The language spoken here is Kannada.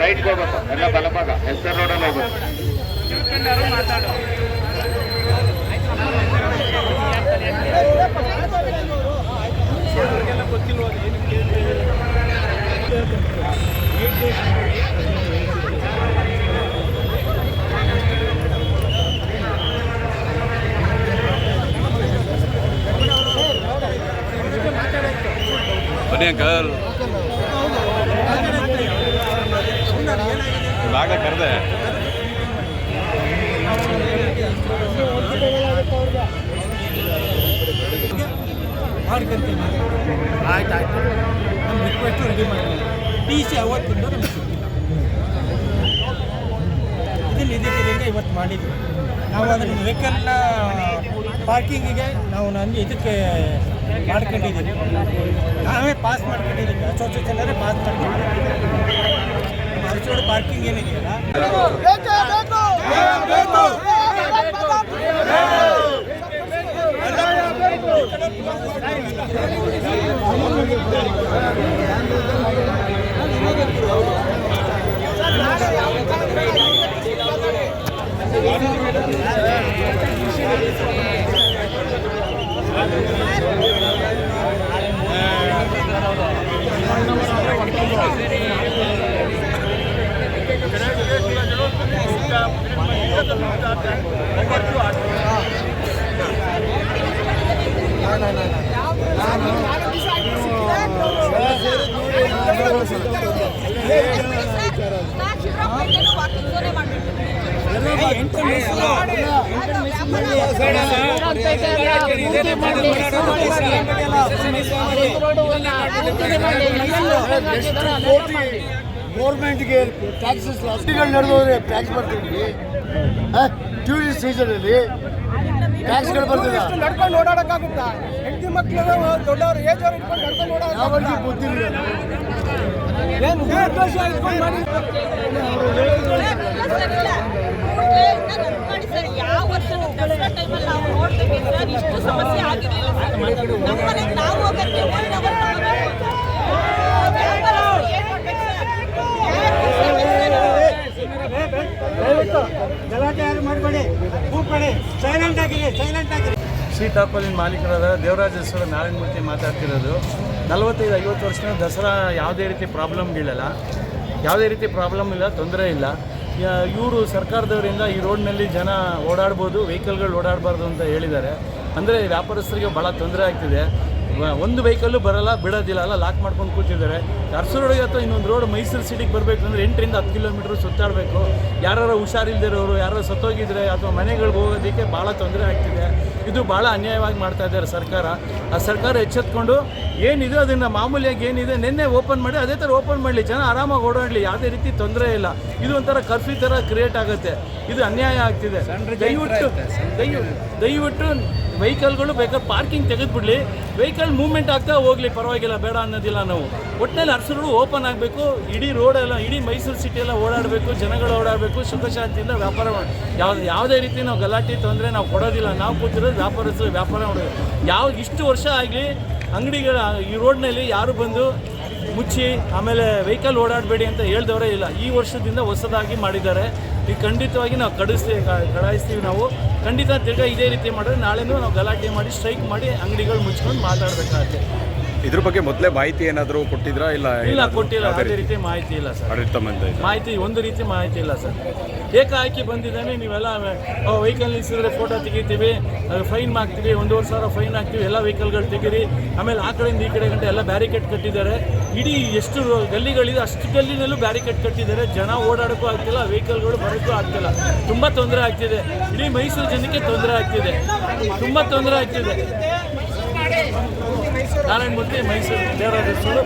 ರೈಟ್ ಹೋಗ್ಬೇಕು ಎಲ್ಲ ಬಲಭಾಗ ಎಸ್ ಆರ್ ರೋಡಲ್ಲಿ ಹೋಗ್ಬೇಕು ಮಾತಾಡೋ ಬನ್ನಿ ಅಂಕಲ್. ಇವಾಗ ಕರೆದೆ. ಮಾಡ್ಕೊಂತೀನಿ ಆಯ್ತು ಆಯ್ತು. ನಮ್ಮ ರಿಕ್ವೆಸ್ಟು ರೆಡಿ ಮಾಡಿ ಟಿ ಸಿ ಅವತ್ತಿಂದ ನಮಗೆ ಸಿಕ್ಕಿಲ್ಲ. ಇದನ್ನು ಇದಕ್ಕಿದಂಗೆ ಇವತ್ತು ಮಾಡಿದ್ವಿ. ನಾವು ಅದನ್ನು ವೆಹಿಕಲ್ನ ಪಾರ್ಕಿಂಗಿಗೆ ನಾವು ನನ್ನ ಇದಕ್ಕೆ ಮಾಡ್ಕೊಂಡಿದ್ದೀವಿ. ನಾವೇ ಪಾಸ್ ಮಾಡ್ಕೊಂಡಿದ್ದೀವಿ. ಅಸೋಸಿಯೇಷನವರೇ ಪಾಸ್ ಮಾಡ್ಕೊಂಡಿದ್ದೀವಿ. ಅರಸೋಡು ಪಾರ್ಕಿಂಗ್ ಏನಿದೆಯಲ್ಲ? ಗೌರ್ಮೆಂಟ್ಗೆ ಟ್ಯಾಕ್ಸಸ್ ನಡೆದೋದ್ರೆ ಟ್ಯಾಕ್ಸ್ ಬರ್ತೀವಿ. ಟೂರಿಸ್ಟ್ ಸೀಸನಲ್ಲಿ ಟ್ಯಾಕ್ಸ್ಗಳು ಬರ್ತಿಲ್ಲ ನಡ್ಕೊಂಡು ಓಡಾಡಕ್ಕಾಗುತ್ತಾ? ಹೆಂಡತಿ ಮಕ್ಕಳು ದೊಡ್ಡವರು ಏಜ್ ಅವ್ರು ಇಟ್ಕೊಂಡು ನಡ್ಕೊಂಡು ಓಡಾಡ ಬುದ್ಧಿ ಏನು ಮೂರು ವರ್ಷ ಇಟ್ಕೊಂಡು ಮಾಡಿ ಯಾವ ವರ್ಷ ದಸರಾ ಟೈಮಲ್ಲಿ ನಾವು ನೋಡ್ತೀವಿ ಸರ್ ಇಷ್ಟು ಸಮಸ್ಯೆ ಆಗಿರಲಿಲ್ಲ ಸರ್ ನಮ್ಮನೆಗೆ ನಾವು ಹೋಗಕ್ಕೆ ಒನ್ ಅವರ್ ತಗೋಬೇಕು ವ್ಯಾಪಾರಸ್ಥರು ಏನ್ ಮಾಡ್ಬೇಕು ಸರ್? ದಯವಿಟ್ಟು ಗಲಾಟೆ ಯಾರು ಮಾಡಬೇಡಿ ಕೂತ್ಕೊಳ್ಳಿ ಸೈಲೆಂಟ್ ಆಗಿರಿ ಸೈಲೆಂಟ್ ಆಗಿರಿ ಶ್ರೀ ಟಾಪಲಿನ ಮಾಲೀಕರಾದ ದೇವರಾಜೇಶ್ವರ ನಾರಾಯಣ ನಾರಾಯಣಮೂರ್ತಿ ಮಾತಾಡ್ತಿರೋದು. ನಲವತ್ತೈದು, ಐವತ್ತು ವರ್ಷದ ದಸರಾ ಯಾವುದೇ ರೀತಿ ಪ್ರಾಬ್ಲಮ್ಗಳಿಲ್ಲ ಯಾವುದೇ ರೀತಿ ಪ್ರಾಬ್ಲಮ್ ಇಲ್ಲ, ತೊಂದರೆ ಇಲ್ಲ. ಇವರು ಸರ್ಕಾರದವರಿಂದ ಈ ರೋಡ್ನಲ್ಲಿ ಜನ ಓಡಾಡ್ಬೋದು ವೆಹಿಕಲ್ಗಳು ಓಡಾಡಬಾರ್ದು ಅಂತ ಹೇಳಿದ್ದಾರೆ. ಅಂದರೆ ವ್ಯಾಪಾರಸ್ಥರಿಗೆ ಭಾಳ ತೊಂದರೆ ಆಗ್ತಿದೆ. ಒಂದು ವೆಹಿಕಲ್ಲು ಬರಲ್ಲ ಬಿಡೋದಿಲ್ಲ ಅಲ್ಲ ಲಾಕ್ ಮಾಡ್ಕೊಂಡು ಕೂತಿದ್ದಾರೆ. ಅರಸರೋಡಿಗೆ ಅಥವಾ ಇನ್ನೊಂದು ರೋಡ್ ಮೈಸೂರು ಸಿಟಿಗೆ ಬರಬೇಕು ಅಂದರೆ ಎಂಟರಿಂದ ಹತ್ತು ಕಿಲೋಮೀಟ್ರ್ ಸುತ್ತಾಡಬೇಕು. ಯಾರು ಹುಷಾರಿಲ್ದಿರೋರು ಯಾರು ಸತ್ತೋಗಿದ್ರೆ ಅಥವಾ ಮನೆಗಳಿಗೆ ಹೋಗೋದಕ್ಕೆ ಭಾಳ ತೊಂದರೆ ಆಗ್ತಿದೆ. ಇದು ಭಾಳ ಅನ್ಯಾಯವಾಗಿ ಮಾಡ್ತಾ ಇದ್ದಾರೆ ಸರ್ಕಾರ. ಆ ಸರ್ಕಾರ ಎಚ್ಚೆತ್ಕೊಂಡು ಏನಿದೆ ಅದನ್ನು ಮಾಮೂಲಿಯಾಗಿ ಏನಿದೆ ನಿನ್ನೆ ಓಪನ್ ಮಾಡಿ ಅದೇ ಥರ ಓಪನ್ ಮಾಡಲಿ. ಜನ ಆರಾಮಾಗಿ ಓಡಾಡಲಿ ಯಾವುದೇ ರೀತಿ ತೊಂದರೆ ಇಲ್ಲ. ಇದು ಒಂಥರ ಕರ್ಫ್ಯೂ ಥರ ಕ್ರಿಯೇಟ್ ಆಗುತ್ತೆ. ಇದು ಅನ್ಯಾಯ ಆಗ್ತಿದೆ. ದಯವಿಟ್ಟು ದಯವಿಟ್ಟು ದಯವಿಟ್ಟು ವೆಹಿಕಲ್ಗಳು ಬೇಕಾದ್ರೆ ಪಾರ್ಕಿಂಗ್ ತೆಗೆದುಬಿಡ್ಲಿ ವೆಹಿಕಲ್ ಮೂವ್ಮೆಂಟ್ ಆಗ್ತಾ ಹೋಗ್ಲಿ, ಪರವಾಗಿಲ್ಲ, ಬೇಡ ಅನ್ನೋದಿಲ್ಲ ನಾವು. ಒಟ್ಟಿನಲ್ಲಿ ಅರಸರು ಓಪನ್ ಆಗಬೇಕು, ಇಡೀ ರೋಡೆಲ್ಲ ಇಡೀ ಮೈಸೂರು ಸಿಟಿ ಎಲ್ಲ ಓಡಾಡಬೇಕು, ಜನಗಳು ಓಡಾಡಬೇಕು, ಸುಖ ಶಾಂತಿಯಿಂದ ವ್ಯಾಪಾರ ಮಾಡಿ, ಯಾವ್ದು, ಯಾವುದೇ ರೀತಿ ನಾವು ಗಲಾಟೆ ತೊಂದರೆ ನಾವು ಕೊಡೋದಿಲ್ಲ. ನಾವು ಕೂತಿರೋದು ವ್ಯಾಪಾರಸ್ಥರು, ವ್ಯಾಪಾರ ಮಾಡೋದು. ಯಾವ, ಇಷ್ಟು ವರ್ಷ ಆಗಲಿ, ಅಂಗಡಿಗಳ, ಈ ರೋಡ್ನಲ್ಲಿ ಯಾರು ಬಂದು ಮುಚ್ಚಿ, ಆಮೇಲೆ ವೆಹಿಕಲ್ ಓಡಾಡಬೇಡಿ ಅಂತ ಹೇಳ್ದವರೇ ಇಲ್ಲ. ಈ ವರ್ಷದಿಂದ ಹೊಸದಾಗಿ ಮಾಡಿದ್ದಾರೆ. ಈಗ ಖಂಡಿತವಾಗಿ ನಾವು ಕಡಿಸ್ತೀವಿ ಕಡಾಯಿಸ್ತೀವಿ ನಾವು. ಖಂಡಿತ ತಿರ್ಗಾ ಇದೇ ರೀತಿ ಮಾಡಿದ್ರೆ ನಾಳೆನೂ ನಾವು ಗಲಾಟೆ ಮಾಡಿ ಸ್ಟ್ರೈಕ್ ಮಾಡಿ ಅಂಗಡಿಗಳು ಮುಚ್ಕೊಂಡು ಮಾತಾಡಬೇಕಾಗುತ್ತೆ. ಇದ್ರ ಬಗ್ಗೆ ಮೊದಲೇ ಮಾಹಿತಿ ಏನಾದರೂ ಕೊಟ್ಟಿದ್ರಾ? ಇಲ್ಲ ಇಲ್ಲ ಕೊಟ್ಟಿಲ್ಲ. ಯಾವುದೇ ರೀತಿ ಮಾಹಿತಿ ಇಲ್ಲ ಸರ್. ಆಡಳಿತ ಮಾಹಿತಿ ಒಂದು ರೀತಿ ಮಾಹಿತಿ ಇಲ್ಲ ಸರ್. ಏಕಾಏಕಿ ಬಂದಿದ್ದಾನೆ. ನೀವೆಲ್ಲ ವೆಹಿಕಲ್ ನಿಲ್ಲಿಸಿದ್ರೆ ಫೋಟೋ ತೆಗಿತೀವಿ ಫೈನ್ ಮಾಡ್ತೀವಿ ಒಂದೂವರೆ ಸಾವಿರ ಫೈನ್ ಹಾಕ್ತೀವಿ ಎಲ್ಲ ವೆಹಿಕಲ್ಗಳು ತೆಗೀರಿ. ಆಮೇಲೆ ಆ ಕಡೆಯಿಂದ ಈ ಕಡೆ ಗಂಟೆ ಎಲ್ಲ ಬ್ಯಾರಿಕೇಡ್ ಕಟ್ಟಿದ್ದಾರೆ. ಇಡೀ ಎಷ್ಟು ಗಲ್ಲಿಗಳಿದೆ ಅಷ್ಟು ಗಲ್ಲಿನಲ್ಲೂ ಬ್ಯಾರಿಕೇಡ್ ಕಟ್ಟಿದ್ದಾರೆ. ಜನ ಓಡಾಡೋಕ್ಕೂ ಆಗ್ತಿಲ್ಲ ವೆಹಿಕಲ್ಗಳು ಬರೋಕ್ಕೂ ಆಗ್ತಿಲ್ಲ. ತುಂಬ ತೊಂದರೆ ಆಗ್ತಿದೆ. ಇಡೀ ಮೈಸೂರು ಜನಕ್ಕೆ ತೊಂದರೆ ಆಗ್ತಿದೆ. ತುಂಬ ತೊಂದರೆ ಆಗ್ತಿದೆ. నారాయణ మూర్తి మైసూరు దేవరాజేశ్వరుడు